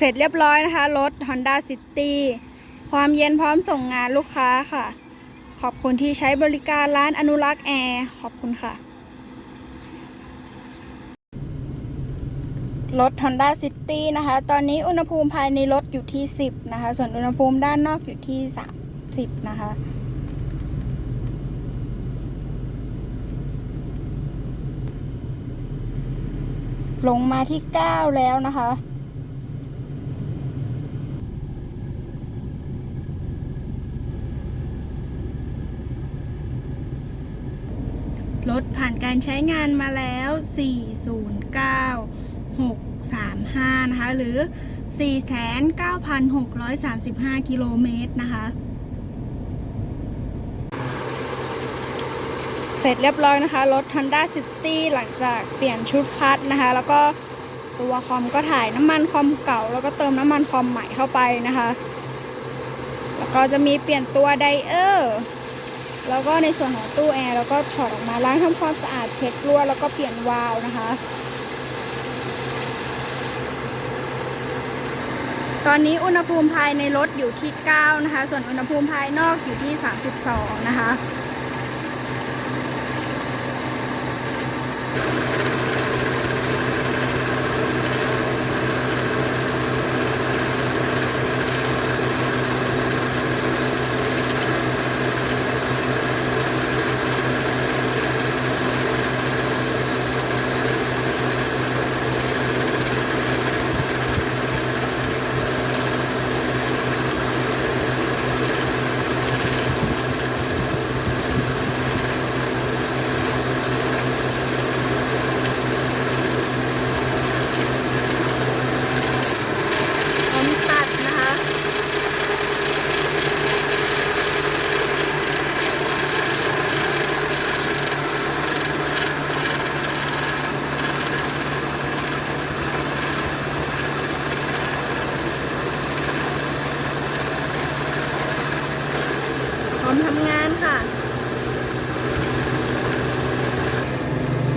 เสร็จเรียบร้อยนะคะ รถ Honda City ความเย็นพร้อมส่งงานลูกค้าค่ะ ขอบคุณที่ใช้บริการร้านอนุรักษ์แอร์ ขอบคุณค่ะ รถ Honda City นะคะ ตอนนี้อุณหภูมิภายในรถอยู่ที่ 10 นะคะ ส่วนอุณหภูมิด้านนอกอยู่ที่ 30 นะคะลงมาที่ 9 แล้วนะคะ รถผ่านการใช้งานมาแล้ว 409 635 นะคะ หรือ 4,9635 กิโลเมตรนะคะ เสร็จเรียบร้อยนะคะ รถ Honda City หลังจากเปลี่ยนชุดคัดนะคะ แล้วก็ตัวคอมก็ถ่ายน้ำมันคอมเก่า แล้วก็เติมน้ำมันคอมใหม่เข้าไปนะคะ แล้วก็จะมีเปลี่ยนตัวไดเออร์ แล้วก็ในส่วนของตู้แอร์แล้วก็ถอดออกมาล้างทำความสะอาดเช็ดรั่วแล้วก็เปลี่ยนวาล์วนะคะ ตอนนี้อุณหภูมิภายในรถอยู่ที่ 9 นะคะ ส่วนอุณหภูมิภายนอกอยู่ที่ 32 นะคะำงานค่ะ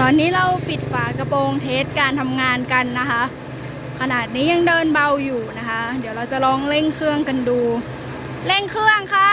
ตอนนี้เราปิดฝากระโปรงเทสการทำงานกันนะคะ ขนาดนี้ยังเดินเบาอยู่นะคะ เดี๋ยวเราจะลองเร่งเครื่องกันดู เร่งเครื่องค่ะ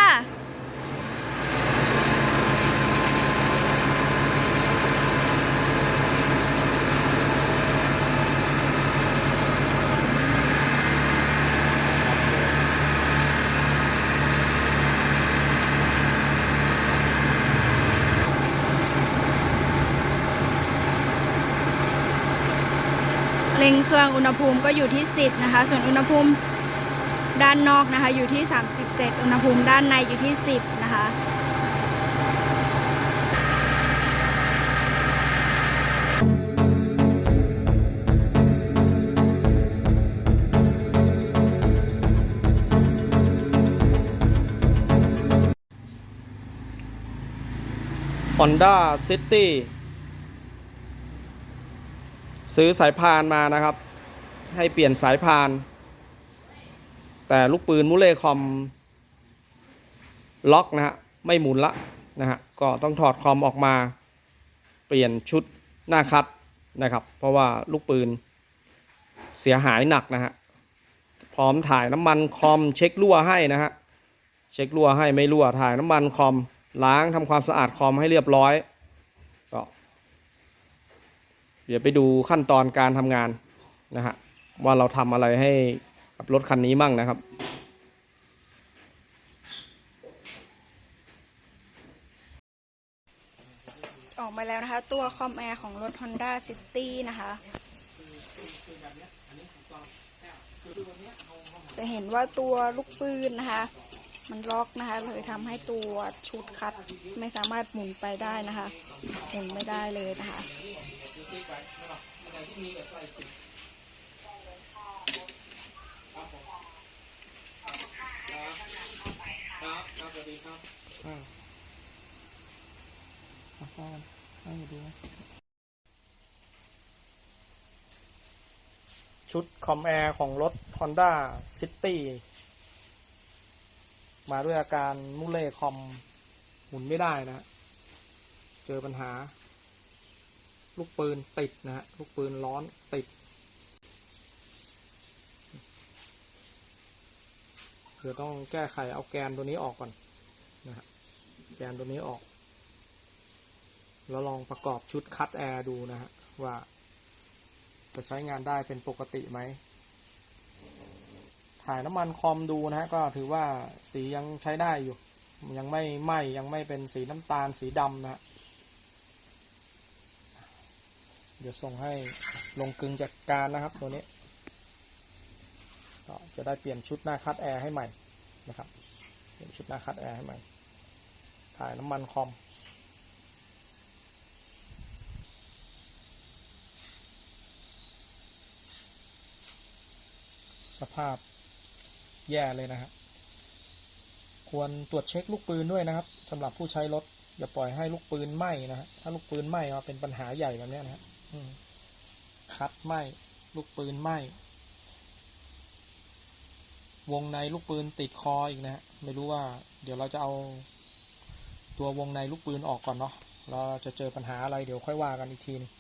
เร่งองอุณหภูมิก็อยู่ที่ 10 นะคะ ส่วนอุณหภูมิด้านนอกนะคะ อยู่ที่ 37 อุณหภูมิด้านในอยู่ที่ 10 นะคะ Honda City ซื้อสายพานมานะครับ ให้เปลี่ยนสายพาน แต่ลูกปืนมุเลคอม ล็อกนะฮะไม่หมุนละนะฮะก็ต้องถอดคอมออกมา เปลี่ยนชุดหน้าคัดนะครับ เพราะว่าลูกปืนเสียหายหนักนะฮะพร้อมถ่ายน้ำมันคอมเช็ครั่วให้นะฮะเช็ครั่วให้ไม่รั่วถ่ายน้ำมันคอมล้างทำความสะอาดคอมให้เรียบร้อยก็เดี๋ยวไปดูขั้นตอนการทำงานนะฮะ ว่าเราทำอะไรให้กับรถคันนี้มั่งนะครับ ออกมาแล้วนะคะ ตัวคอมแอร์ของรถ Honda City นะคะ จะเห็นว่าตัวลูกปืนนะคะ มันล็อกนะคะ เลยทำให้ตัวชุดคัดไม่สามารถหมุนไปได้นะคะ หมุนไม่ได้เลยนะคะ ครับครับสวัสดีครับอ่าอ่าให้ดูชุดคอมแอร์ของรถ Honda City มาด้วยอาการมุเล่คอมหมุนไม่ได้นะ เจอปัญหา ลูกปืนติดนะฮะ ลูกปืนร้อนติดคือต้องแก้ไขเอาแกนตัวนี้ออกก่อน นะฮะแกนตัวนี้ออก แล้วลองประกอบชุดคัดแอร์ดูนะฮะว่า จะใช้งานได้เป็นปกติไหม ถ่ายน้ำมันคอมดูนะฮะก็ถือว่าสียังใช้ได้อยู่ ยังไม่ไหมยังไม่เป็นสีน้ำตาลสีดำนะฮะเดี๋ยวส่งให้ลงกึงจัดการนะครับตัวนี้ก็จะได้เปลี่ยนชุดหน้าคัดแอร์ให้ใหม่นะครับ เปลี่ยนชุดหน้าคัดแอร์ให้ใหม่ ถ่ายน้ำมันคอม สภาพแย่เลยนะฮะควรตรวจเช็คลูกปืนด้วยนะครับสำหรับผู้ใช้รถ อย่าปล่อยให้ลูกปืนไหม้นะฮะถ้าลูกปืนไหม้เป็นปัญหาใหญ่แบบนี้นะฮะคัดไหม้ลูกปืนไหม้วงในลูกปืนติดคออีกนะฮะไม่รู้ว่า เดี๋ยวเราจะเอา ตัววงในลูกปืนออกก่อนเนาะเราจะเจอปัญหาอะไรเดี๋ยวค่อยว่ากันอีกทีนึง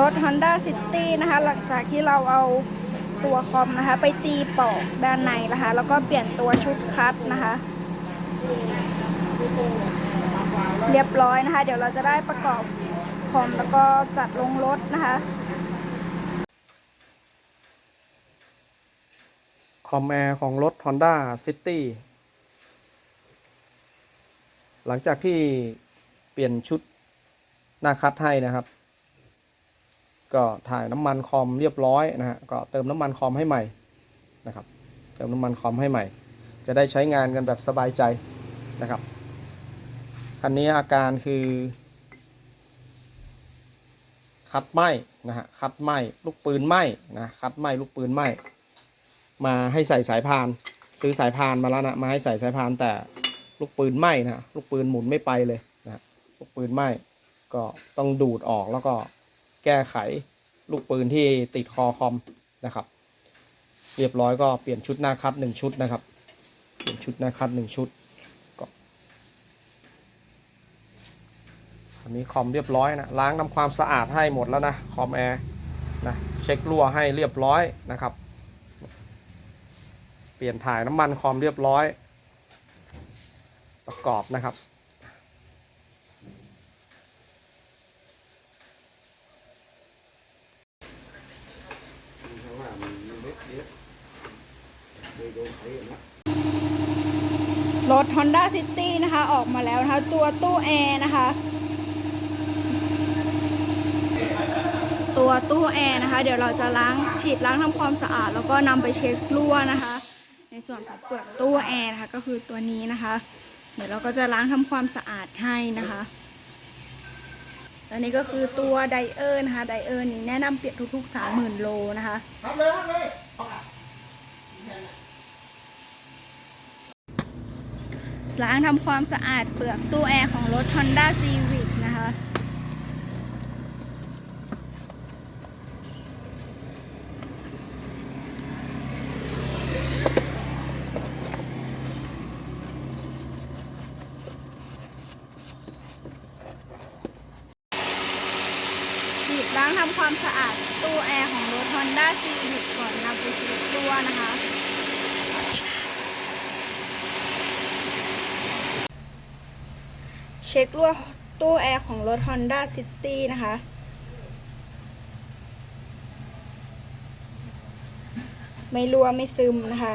รถ Honda City นะคะ หลังจากที่เราเอาตัวคอมนะคะ ไปตีปอกด้านในนะคะ แล้วก็เปลี่ยนตัวชุดคัดนะคะ เรียบร้อยนะคะ เดี๋ยวเราจะได้ประกอบคอมแล้วก็จัดลงรถนะคะคอมแอร์ของรถ Honda City หลังจากที่เปลี่ยนชุดหน้าคัดให้นะครับ ก็ถ่ายน้ำมันคอมเรียบร้อยนะฮะก็เติมน้ำมันคอมให้ใหม่นะครับ เติมน้ำมันคอมให้ใหม่ จะได้ใช้งานกันแบบสบายใจนะครับคันนี้อาการคือ คัดไหมนะฮะคัดไหมลูกปืนไหมนะคัดไหมลูกปืนไหมมาให้ใส่สายพาน ซื้อสายพานมาแล้วนะมาให้ใส่สายพานแต่ลูกปืนไหม้นะลูกปืนหมุนไม่ไปเลยนะลูกปืนไหม้ก็ต้องดูดออกแล้วก็ แก้ไขลูกปืนที่ติดคอคอมนะครับ เรียบร้อยก็เปลี่ยนชุดหน้าคัดหนึ่งชุดนะครับ เปลี่ยนชุดหน้าคัดหนึ่งชุดก็อันนี้คอมเรียบร้อยนะล้างทำความสะอาดให้หมดแล้วนะคอมแอร์นะเช็ครั่วให้เรียบร้อยนะครับ เปลี่ยนถ่ายน้ำมันคอมเรียบร้อย ประกอบนะครับ รถ Honda City นะคะ ออกมาแล้วนะคะ ตัวตู้แอร์นะคะ ตัวตู้แอร์นะคะ เดี๋ยวเราจะล้างฉีดล้างทำความสะอาด แล้วก็นำไปเช็ครั่วนะคะ ในส่วนของเปลือกตู้แอร์นะคะ ก็คือตัวนี้นะคะ เดี๋ยวเราก็จะล้างทำความสะอาดให้นะคะและนี่ก็คือตัวไดเออร์นะคะไดเออร์นี้แนะนำเปลี่ยนทุกๆ 30,000 โลนะคะทำเล้างทำความสะอาดเปลือกตู้แอร์ของรถ Honda Civic นะคะ ฉีดล้างทำความสะอาดตู้แอร์ของรถ Honda Civic ก่อนนำไปเช็ดตัวนะคะ เช็ครั่วตู้แอร์ของรถ Honda City นะคะ ไม่รั่วไม่ซึมนะคะ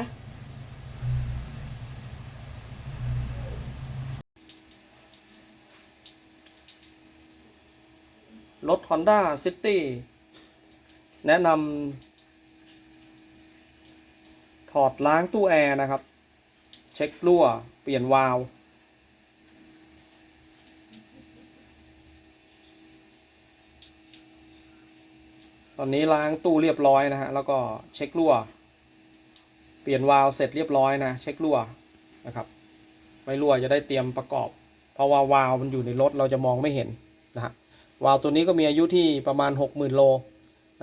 รถ Honda City แนะนำถอดล้างตู้แอร์นะครับ เช็ครั่ว เปลี่ยนวาล์ว อนนี้ล้างตู้เรียบร้อยนะฮะแล้วก็เช็ครั่ว เปลี่ยนวาล์วเสร็จเรียบร้อยนะเช็ครั่วนะครับ ไม่รั่วจะได้เตรียมประกอบ เพราะว่าวาล์วมันอยู่ในรถเราจะมองไม่เห็นนะฮะวาล์วตัวนี้ก็มีอายุที่ประมาณ 60,000 โล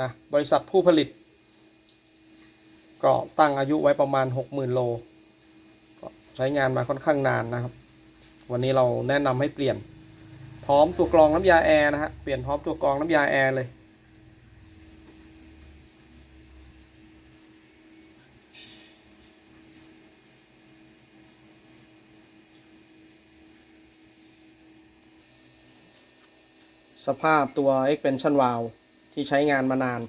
นะบริษัทผู้ผลิต ก็ตั้งอายุไว้ประมาณ 60,000 โลก็ใช้งานมาค่อนข้างนานนะครับ วันนี้เราแนะนำให้เปลี่ยน พร้อมตัวกรองน้ำยาแอร์นะฮะเปลี่ยนพร้อมตัวกรองน้ำยาแอร์เลย สภาพตัว expansion valve ที่ใช้งานมานาน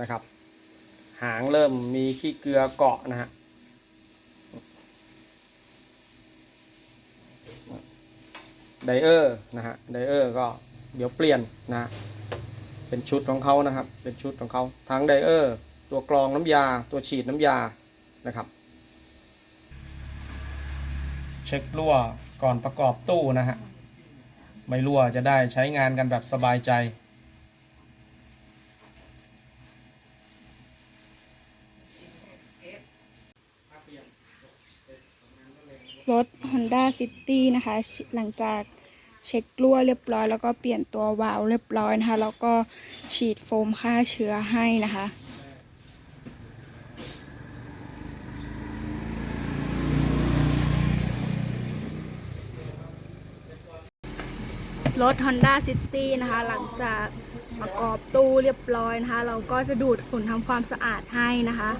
นะครับ หางเริ่มมีขี้เกลือเกาะนะฮะไดเออร์นะฮะไดเออร์ก็เดี๋ยวเปลี่ยนนะเป็นชุดของเขานะครับ เป็นชุดของเขาทั้งไดเออร์ ตัวกรองน้ำยา ตัวฉีดน้ำยานะครับ เช็ครั่วก่อนประกอบตู้นะฮะ ไม่รั่วจะได้ใช้งานกันแบบสบายใจ รถ Honda City นะคะ หลังจากเช็ครั่วเรียบร้อย แล้วก็เปลี่ยนตัววาล์วเรียบร้อยนะคะ แล้วก็ฉีดโฟมฆ่าเชื้อให้นะคะ รถ Honda City นะคะ หลังจากประกอบตู้เรียบร้อยนะคะ เราก็จะดูดฝุ่นทำความสะอาดให้นะคะ